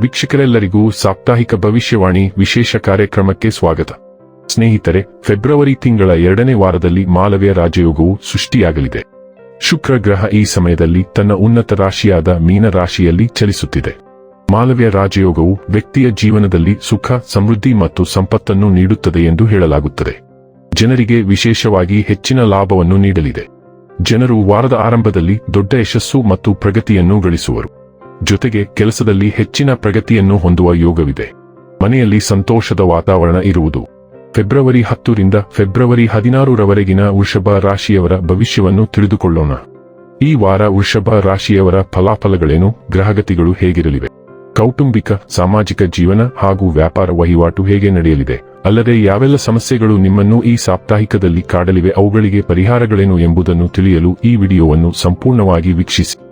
ವೀಕ್ಷಕರೆಲ್ಲರಿಗೂ ಸಾಪ್ತಾಹಿಕ ಭವಿಷ್ಯವಾಣಿ ವಿಶೇಷ ಕಾರ್ಯಕ್ರಮಕ್ಕೆ ಸ್ವಾಗತ. ಸ್ನೇಹಿತರೆ, ಫೆಬ್ರವರಿ ತಿಂಗಳ ಎರಡನೇ ವಾರದಲ್ಲಿ ಮಾಲವ್ಯ ರಾಜಯೋಗವು ಸೃಷ್ಟಿಯಾಗಲಿದೆ. ಶುಕ್ರ ಗ್ರಹ ಈ ಸಮಯದಲ್ಲಿ ತನ್ನ ಉನ್ನತ ರಾಶಿಯಾದ ಮೀನ ರಾಶಿಯಲ್ಲಿ ಚಲಿಸುತ್ತಿದೆ. ಮಾಲವ್ಯ ರಾಜಯೋಗವು ವ್ಯಕ್ತಿಯ ಜೀವನದಲ್ಲಿ ಸುಖ, ಸಮೃದ್ಧಿ ಮತ್ತು ಸಂಪತ್ತನ್ನು ನೀಡುತ್ತದೆ ಎಂದು ಹೇಳಲಾಗುತ್ತದೆ. ಜನರಿಗೆ ವಿಶೇಷವಾಗಿ ಹೆಚ್ಚಿನ ಲಾಭವನ್ನು ನೀಡಲಿದೆ. ಜನರು ವಾರದ ಆರಂಭದಲ್ಲಿ ದೊಡ್ಡ ಯಶಸ್ಸು ಮತ್ತು ಪ್ರಗತಿಯನ್ನು ಗಳಿಸುವರು. ಜೊತೆಗೆ ಕೆಲಸದಲ್ಲಿ ಹೆಚ್ಚಿನ ಪ್ರಗತಿಯನ್ನು ಹೊಂದುವ ಯೋಗವಿದೆ. ಮನೆಯಲ್ಲಿ ಸಂತೋಷದ ವಾತಾವರಣ ಇರುವುದು. ಫೆಬ್ರವರಿ ಹತ್ತರಿಂದ ಫೆಬ್ರವರಿ ಹದಿನಾರರವರೆಗಿನ ವೃಷಭ ರಾಶಿಯವರ ಭವಿಷ್ಯವನ್ನು ತಿಳಿದುಕೊಳ್ಳೋಣ. ಈ ವಾರ ವೃಷಭ ರಾಶಿಯವರ ಫಲಾಫಲಗಳೇನು? ಗ್ರಹಗತಿಗಳು ಹೇಗಿರಲಿವೆ? ಕೌಟುಂಬಿಕ, ಸಾಮಾಜಿಕ ಜೀವನ ಹಾಗೂ ವ್ಯಾಪಾರ ವಹಿವಾಟು ಹೇಗೆ ನಡೆಯಲಿದೆ? ಅಲ್ಲದೆ ಯಾವೆಲ್ಲ ಸಮಸ್ಯೆಗಳು ನಿಮ್ಮನ್ನು ಈ ಸಾಪ್ತಾಹಿಕದಲ್ಲಿ ಕಾಡಲಿವೆ? ಅವುಗಳಿಗೆ ಪರಿಹಾರಗಳೇನು ಎಂಬುದನ್ನು ತಿಳಿಯಲು ಈ ವಿಡಿಯೋವನ್ನು ಸಂಪೂರ್ಣವಾಗಿ ವೀಕ್ಷಿಸಿ.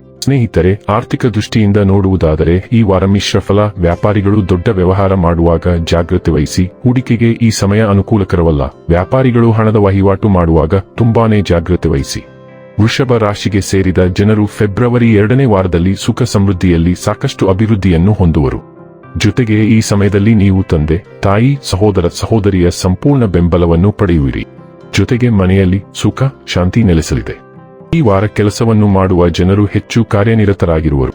ಸ್ನೇಹಿತರೆ, ಆರ್ಥಿಕ ದೃಷ್ಟಿಯಿಂದ ನೋಡುವುದಾದರೆ, ಈ ವಾರ ಮಿಶ್ರಫಲ ವ್ಯಾಪಾರಿಗಳು ದೊಡ್ಡ ವ್ಯವಹಾರ ಮಾಡುವಾಗ ಜಾಗ್ರತೆ ವಹಿಸಿ, ಹೂಡಿಕೆಗೆ ಈ ಸಮಯ ಅನುಕೂಲಕರವಲ್ಲ. ವ್ಯಾಪಾರಿಗಳು ಹಣದ ವಹಿವಾಟು ಮಾಡುವಾಗ ತುಂಬಾನೇ ಜಾಗ್ರತೆ ವಹಿಸಿ. ವೃಷಭ ರಾಶಿಗೆ ಸೇರಿದ ಜನರು ಫೆಬ್ರವರಿ ಎರಡನೇ ವಾರದಲ್ಲಿ ಸುಖ ಸಮೃದ್ಧಿಯಲ್ಲಿ ಸಾಕಷ್ಟು ಅಭಿವೃದ್ಧಿಯನ್ನು ಹೊಂದುವರು. ಜೊತೆಗೆ ಈ ಸಮಯದಲ್ಲಿ ನೀವು ತಂದೆ, ತಾಯಿ, ಸಹೋದರ, ಸಹೋದರಿಯ ಸಂಪೂರ್ಣ ಬೆಂಬಲವನ್ನು ಪಡೆಯುವಿರಿ. ಜೊತೆಗೆ ಮನೆಯಲ್ಲಿ ಸುಖ, ಶಾಂತಿ ನೆಲೆಸಲಿದೆ. ಈ ವಾರ ಕೆಲಸವನ್ನು ಮಾಡುವ ಜನರು ಹೆಚ್ಚು ಕಾರ್ಯನಿರತರಾಗಿರುವರು.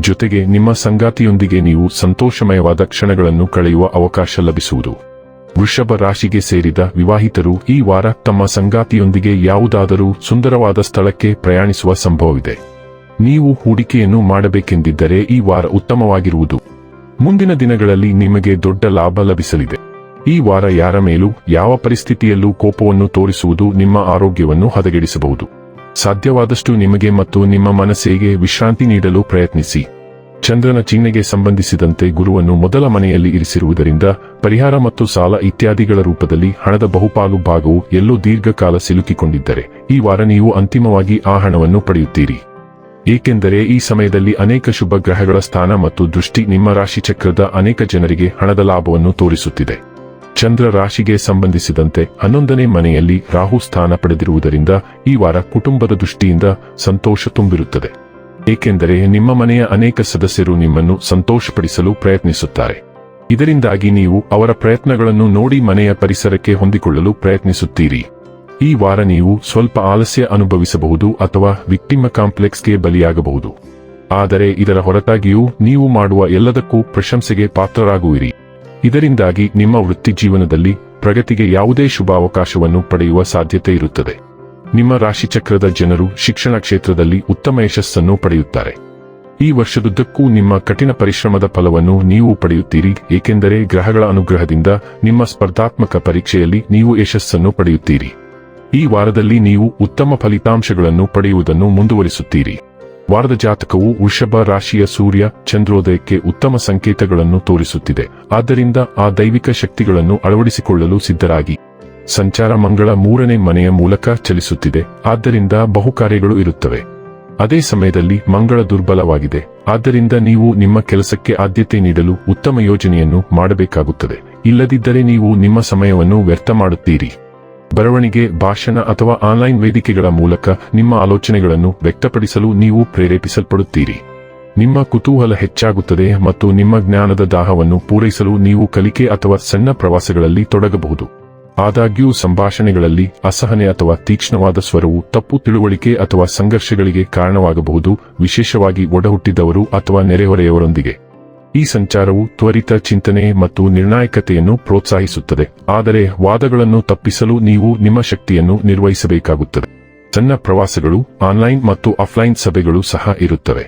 ಜೊತೆಗೆ ನಿಮ್ಮ ಸಂಗಾತಿಯೊಂದಿಗೆ ನೀವು ಸಂತೋಷಮಯವಾದ ಕ್ಷಣಗಳನ್ನು ಕಳೆಯುವ ಅವಕಾಶ ಲಭಿಸುವುದು. ವೃಷಭ ರಾಶಿಗೆ ಸೇರಿದ ವಿವಾಹಿತರು ಈ ವಾರ ತಮ್ಮ ಸಂಗಾತಿಯೊಂದಿಗೆ ಯಾವುದಾದರೂ ಸುಂದರವಾದ ಸ್ಥಳಕ್ಕೆ ಪ್ರಯಾಣಿಸುವ ಸಂಭವವಿದೆ. ನೀವು ಹೂಡಿಕೆಯನ್ನು ಮಾಡಬೇಕೆಂದಿದ್ದರೆ ಈ ವಾರ ಉತ್ತಮವಾಗಿರುವುದು. ಮುಂದಿನ ದಿನಗಳಲ್ಲಿ ನಿಮಗೆ ದೊಡ್ಡ ಲಾಭ ಲಭಿಸಲಿದೆ. ಈ ವಾರ ಯಾರ ಮೇಲೂ ಯಾವ ಪರಿಸ್ಥಿತಿಯಲ್ಲೂ ಕೋಪವನ್ನು ತೋರಿಸುವುದು ನಿಮ್ಮ ಆರೋಗ್ಯವನ್ನು ಹದಗೆಡಿಸಬಹುದು. ಸಾಧ್ಯವಾದಷ್ಟು ನಿಮಗೆ ಮತ್ತು ನಿಮ್ಮ ಮನಸ್ಸಿಗೆ ವಿಶ್ರಾಂತಿ ನೀಡಲು ಪ್ರಯತ್ನಿಸಿ. ಚಂದ್ರನ ಚಿಹ್ನೆಗೆ ಸಂಬಂಧಿಸಿದಂತೆ ಗುರುವನ್ನು ಮೊದಲ ಮನೆಯಲ್ಲಿ ಇರಿಸಿರುವುದರಿಂದ ಪರಿಹಾರ ಮತ್ತು ಸಾಲ ಇತ್ಯಾದಿಗಳ ರೂಪದಲ್ಲಿ ಹಣದ ಬಹುಪಾಲು ಭಾಗವು ಎಲ್ಲೋ ದೀರ್ಘಕಾಲ ಸಿಲುಕಿಕೊಂಡಿದ್ದರೆ ಈ ವಾರ ನೀವು ಅಂತಿಮವಾಗಿ ಆ ಹಣವನ್ನು ಪಡೆಯುತ್ತೀರಿ. ಏಕೆಂದರೆ ಈ ಸಮಯದಲ್ಲಿ ಅನೇಕ ಶುಭ ಗ್ರಹಗಳ ಸ್ಥಾನ ಮತ್ತು ದೃಷ್ಟಿ ನಿಮ್ಮ ರಾಶಿಚಕ್ರದ ಅನೇಕ ಜನರಿಗೆ ಹಣದ ಲಾಭವನ್ನು ತೋರಿಸುತ್ತಿದೆ. ಚಂದ್ರ ರಾಶಿಗೆ ಸಂಬಂಧಿಸಿದಂತೆ ಹನ್ನೊಂದನೇ ಮನೆಯಲ್ಲಿ ರಾಹು ಸ್ಥಾನ ಪಡೆದಿರುವುದರಿಂದ ಈ ವಾರ ಕುಟುಂಬದ ದೃಷ್ಟಿಯಿಂದ ಸಂತೋಷ ತುಂಬಿರುತ್ತದೆ. ಏಕೆಂದರೆ ನಿಮ್ಮ ಮನೆಯ ಅನೇಕ ಸದಸ್ಯರು ನಿಮ್ಮನ್ನು ಸಂತೋಷಪಡಿಸಲು ಪ್ರಯತ್ನಿಸುತ್ತಾರೆ. ಇದರಿಂದಾಗಿ ನೀವು ಅವರ ಪ್ರಯತ್ನಗಳನ್ನು ನೋಡಿ ಮನೆಯ ಪರಿಸರಕ್ಕೆ ಹೊಂದಿಕೊಳ್ಳಲು ಪ್ರಯತ್ನಿಸುತ್ತೀರಿ. ಈ ವಾರ ನೀವು ಸ್ವಲ್ಪ ಆಲಸ್ಯ ಅನುಭವಿಸಬಹುದು ಅಥವಾ ವಿಕ್ಟಿಮ ಕಾಂಪ್ಲೆಕ್ಸ್ಗೆ ಬಲಿಯಾಗಬಹುದು. ಆದರೆ ಇದರ ಹೊರತಾಗಿಯೂ ನೀವು ಮಾಡುವ ಎಲ್ಲದಕ್ಕೂ ಪ್ರಶಂಸೆಗೆ ಪಾತ್ರರಾಗುವಿರಿ. ಇದರಿಂದಾಗಿ ನಿಮ್ಮ ವೃತ್ತಿ ಜೀವನದಲ್ಲಿ ಪ್ರಗತಿಗೆ ಯಾವುದೇ ಶುಭಾವಕಾಶವನ್ನು ಪಡೆಯುವ ಸಾಧ್ಯತೆ ಇರುತ್ತದೆ. ನಿಮ್ಮ ರಾಶಿಚಕ್ರದ ಜನರು ಶಿಕ್ಷಣ ಕ್ಷೇತ್ರದಲ್ಲಿ ಉತ್ತಮ ಯಶಸ್ಸನ್ನು ಪಡೆಯುತ್ತಾರೆ. ಈ ವರ್ಷದುದ್ದಕ್ಕೂ ನಿಮ್ಮ ಕಠಿಣ ಪರಿಶ್ರಮದ ಫಲವನ್ನು ನೀವು ಪಡೆಯುತ್ತೀರಿ, ಏಕೆಂದರೆ ಗ್ರಹಗಳ ಅನುಗ್ರಹದಿಂದ ನಿಮ್ಮ ಸ್ಪರ್ಧಾತ್ಮಕ ಪರೀಕ್ಷೆಯಲ್ಲಿ ನೀವು ಯಶಸ್ಸನ್ನು ಪಡೆಯುತ್ತೀರಿ. ಈ ವಾರದಲ್ಲಿ ನೀವು ಉತ್ತಮ ಫಲಿತಾಂಶಗಳನ್ನು ಪಡೆಯುವುದನ್ನು ಮುಂದುವರಿಸುತ್ತೀರಿ. ವಾರದ ಜಾತಕವು ವೃಷಭ ರಾಶಿಯ ಸೂರ್ಯ ಚಂದ್ರೋದಯಕ್ಕೆ ಉತ್ತಮ ಸಂಕೇತಗಳನ್ನು ತೋರಿಸುತ್ತಿದೆ. ಆದ್ದರಿಂದ ಆ ದೈವಿಕ ಶಕ್ತಿಗಳನ್ನು ಅಳವಡಿಸಿಕೊಳ್ಳಲು ಸಿದ್ಧರಾಗಿ. ಸಂಚಾರ ಮಂಗಳ ಮೂರನೇ ಮನೆಯ ಮೂಲಕ ಚಲಿಸುತ್ತಿದೆ. ಆದ್ದರಿಂದ ಬಹುಕಾರ್ಯಗಳು ಇರುತ್ತವೆ. ಅದೇ ಸಮಯದಲ್ಲಿ ಮಂಗಳ ದುರ್ಬಲವಾಗಿದೆ. ಆದ್ದರಿಂದ ನೀವು ನಿಮ್ಮ ಕೆಲಸಕ್ಕೆ ಆದ್ಯತೆ ನೀಡಲು ಉತ್ತಮ ಯೋಜನೆಯನ್ನು ಮಾಡಬೇಕಾಗುತ್ತದೆ. ಇಲ್ಲದಿದ್ದರೆ ನೀವು ನಿಮ್ಮ ಸಮಯವನ್ನು ವ್ಯರ್ಥ ಮಾಡುತ್ತೀರಿ. ಬರವಣಿಗೆ, ಭಾಷಣ ಅಥವಾ ಆನ್ಲೈನ್ ವೇದಿಕೆಗಳ ಮೂಲಕ ನಿಮ್ಮ ಆಲೋಚನೆಗಳನ್ನು ವ್ಯಕ್ತಪಡಿಸಲು ನೀವು ಪ್ರೇರೇಪಿಸಲ್ಪಡುತ್ತೀರಿ. ನಿಮ್ಮ ಕುತೂಹಲ ಹೆಚ್ಚಾಗುತ್ತದೆ ಮತ್ತು ನಿಮ್ಮ ಜ್ಞಾನದ ದಾಹವನ್ನು ಪೂರೈಸಲು ನೀವು ಕಲಿಕೆ ಅಥವಾ ಸಣ್ಣ ಪ್ರವಾಸಗಳಲ್ಲಿ ತೊಡಗಬಹುದು. ಆದಾಗ್ಯೂ, ಸಂಭಾಷಣೆಗಳಲ್ಲಿ ಅಸಹನೆ ಅಥವಾ ತೀಕ್ಷ್ಣವಾದ ಸ್ವರವು ತಪ್ಪು ತಿಳುವಳಿಕೆ ಅಥವಾ ಸಂಘರ್ಷಗಳಿಗೆ ಕಾರಣವಾಗಬಹುದು, ವಿಶೇಷವಾಗಿ ಒಡಹುಟ್ಟಿದವರು ಅಥವಾ ನೆರೆಹೊರೆಯವರೊಂದಿಗೆ. ಈ ಸಂಚಾರವು ತ್ವರಿತ ಚಿಂತನೆ ಮತ್ತು ನಿರ್ಣಾಯಕತೆಯನ್ನು ಪ್ರೋತ್ಸಾಹಿಸುತ್ತದೆ. ಆದರೆ ವಾದಗಳನ್ನು ತಪ್ಪಿಸಲು ನೀವು ನಿಮ್ಮ ಶಕ್ತಿಯನ್ನು ನಿರ್ವಹಿಸಬೇಕಾಗುತ್ತದೆ. ಸಣ್ಣ ಪ್ರವಾಸಗಳು, ಆನ್ಲೈನ್ ಮತ್ತು ಆಫ್ಲೈನ್ ಸಭೆಗಳು ಸಹ ಇರುತ್ತವೆ.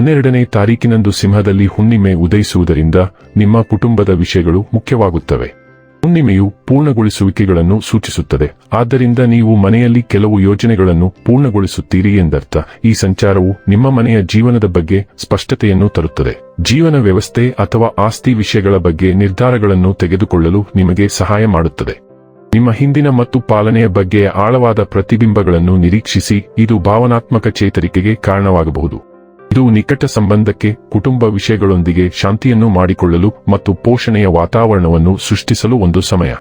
ಹನ್ನೆರಡನೇ ತಾರೀಕಿನಂದು ಸಿಂಹದಲ್ಲಿ ಹುಣ್ಣಿಮೆ ಉದಯಿಸುವುದರಿಂದ ನಿಮ್ಮ ಕುಟುಂಬದ ವಿಷಯಗಳು ಮುಖ್ಯವಾಗುತ್ತವೆ. ಹುಣ್ಣಿಮೆಯು ಪೂರ್ಣಗೊಳಿಸುವಿಕೆಗಳನ್ನು ಸೂಚಿಸುತ್ತದೆ. ಆದ್ದರಿಂದ ನೀವು ಮನೆಯಲ್ಲಿ ಕೆಲವು ಯೋಜನೆಗಳನ್ನು ಪೂರ್ಣಗೊಳಿಸುತ್ತೀರಿ ಎಂದರ್ಥ. ಈ ಸಂಚಾರವು ನಿಮ್ಮ ಮನೆಯ ಜೀವನದ ಬಗ್ಗೆ ಸ್ಪಷ್ಟತೆಯನ್ನು ತರುತ್ತದೆ. ಜೀವನ ವ್ಯವಸ್ಥೆ ಅಥವಾ ಆಸ್ತಿ ವಿಷಯಗಳ ಬಗ್ಗೆ ನಿರ್ಧಾರಗಳನ್ನು ತೆಗೆದುಕೊಳ್ಳಲು ನಿಮಗೆ ಸಹಾಯ ಮಾಡುತ್ತದೆ. ನಿಮ್ಮ ಹಿಂದಿನ ಮತ್ತು ಪಾಲನೆಯ ಬಗ್ಗೆ ಆಳವಾದ ಪ್ರತಿಬಿಂಬಗಳನ್ನು ನಿರೀಕ್ಷಿಸಿ, ಇದು ಭಾವನಾತ್ಮಕ ಚೇತರಿಕೆಗೆ ಕಾರಣವಾಗಬಹುದು. ಇದು ನಿಕಟ ಸಂಬಂಧಕ್ಕೆ, ಕುಟುಂಬ ವಿಷಯಗಳೊಂದಿಗೆ ಶಾಂತಿಯನ್ನು ಮಾಡಿಕೊಳ್ಳಲು ಮತ್ತು ಪೋಷಣೆಯ ವಾತಾವರಣವನ್ನು ಸೃಷ್ಟಿಸಲು ಒಂದು ಸಮಯ.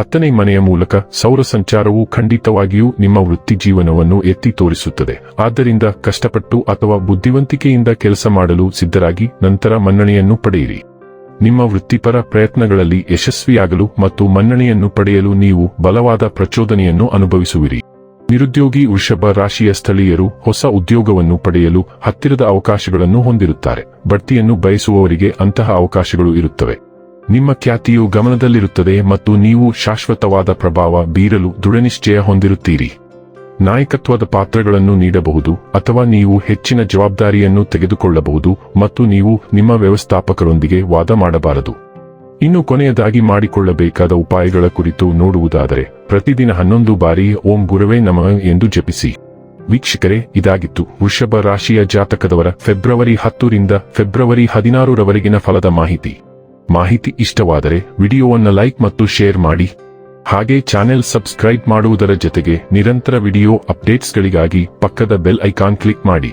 ಹತ್ತನೇ ಮನೆಯ ಮೂಲಕ ಸೌರ ಸಂಚಾರವು ಖಂಡಿತವಾಗಿಯೂ ನಿಮ್ಮ ವೃತ್ತಿ ಜೀವನವನ್ನು ಎತ್ತಿ ತೋರಿಸುತ್ತದೆ. ಆದ್ದರಿಂದ ಕಷ್ಟಪಟ್ಟು ಅಥವಾ ಬುದ್ಧಿವಂತಿಕೆಯಿಂದ ಕೆಲಸ ಮಾಡಲು ಸಿದ್ಧರಾಗಿ ನಂತರ ಮನ್ನಣೆಯನ್ನು ಪಡೆಯಿರಿ. ನಿಮ್ಮ ವೃತ್ತಿಪರ ಪ್ರಯತ್ನಗಳಲ್ಲಿ ಯಶಸ್ವಿಯಾಗಲು ಮತ್ತು ಮನ್ನಣೆಯನ್ನು ಪಡೆಯಲು ನೀವು ಬಲವಾದ ಪ್ರಚೋದನೆಯನ್ನು ಅನುಭವಿಸುವಿರಿ. ನಿರುದ್ಯೋಗಿ ವೃಷಭ ರಾಶಿಯ ಸ್ಥಳೀಯರು ಹೊಸ ಉದ್ಯೋಗವನ್ನು ಪಡೆಯಲು ಹತ್ತಿರದ ಅವಕಾಶಗಳನ್ನು ಹೊಂದಿರುತ್ತಾರೆ. ಬಡ್ತಿಯನ್ನು ಬಯಸುವವರಿಗೆ ಅಂತಹ ಅವಕಾಶಗಳು ಇರುತ್ತವೆ. ನಿಮ್ಮ ಖ್ಯಾತಿಯು ಗಮನದಲ್ಲಿರುತ್ತದೆ ಮತ್ತು ನೀವು ಶಾಶ್ವತವಾದ ಪ್ರಭಾವ ಬೀರಲು ದೃಢನಿಶ್ಚಯ ಹೊಂದಿರುತ್ತೀರಿ. ನಾಯಕತ್ವದ ಪಾತ್ರಗಳನ್ನು ನೀಡಬಹುದು ಅಥವಾ ನೀವು ಹೆಚ್ಚಿನ ಜವಾಬ್ದಾರಿಯನ್ನು ತೆಗೆದುಕೊಳ್ಳಬಹುದು ಮತ್ತು ನೀವು ನಿಮ್ಮ ವ್ಯವಸ್ಥಾಪಕರೊಂದಿಗೆ ವಾದ ಮಾಡಬಾರದು. ಇನ್ನು ಕೊನೆಯದಾಗಿ ಮಾಡಿಕೊಳ್ಳಬೇಕಾದ ಉಪಾಯಗಳ ಕುರಿತು ನೋಡುವುದಾದರೆ ಪ್ರತಿದಿನ ಹನ್ನೊಂದು ಬಾರಿ ಓಂ ಗುರುವೇ ನಮಃ ಎಂದು ಜಪಿಸಿ. ವೀಕ್ಷಕರೇ, ಇದಾಗಿತ್ತು ವೃಷಭ ರಾಶಿಯ ಜಾತಕದವರ ಫೆಬ್ರವರಿ ಹತ್ತರಿಂದ ಫೆಬ್ರವರಿ ಹದಿನಾರರವರೆಗಿನ ಫಲದ ಮಾಹಿತಿ. ಮಾಹಿತಿ ಇಷ್ಟವಾದರೆ ವಿಡಿಯೋವನ್ನು ಲೈಕ್ ಮತ್ತು ಶೇರ್ ಮಾಡಿ. ಹಾಗೆ ಚಾನೆಲ್ ಸಬ್ಸ್ಕ್ರೈಬ್ ಮಾಡುವುದರ ಜೊತೆಗೆ ನಿರಂತರ ವಿಡಿಯೋ ಅಪ್ಡೇಟ್ಸ್ಗಳಿಗಾಗಿ ಪಕ್ಕದ ಬೆಲ್ ಐಕಾನ್ ಕ್ಲಿಕ್ ಮಾಡಿ.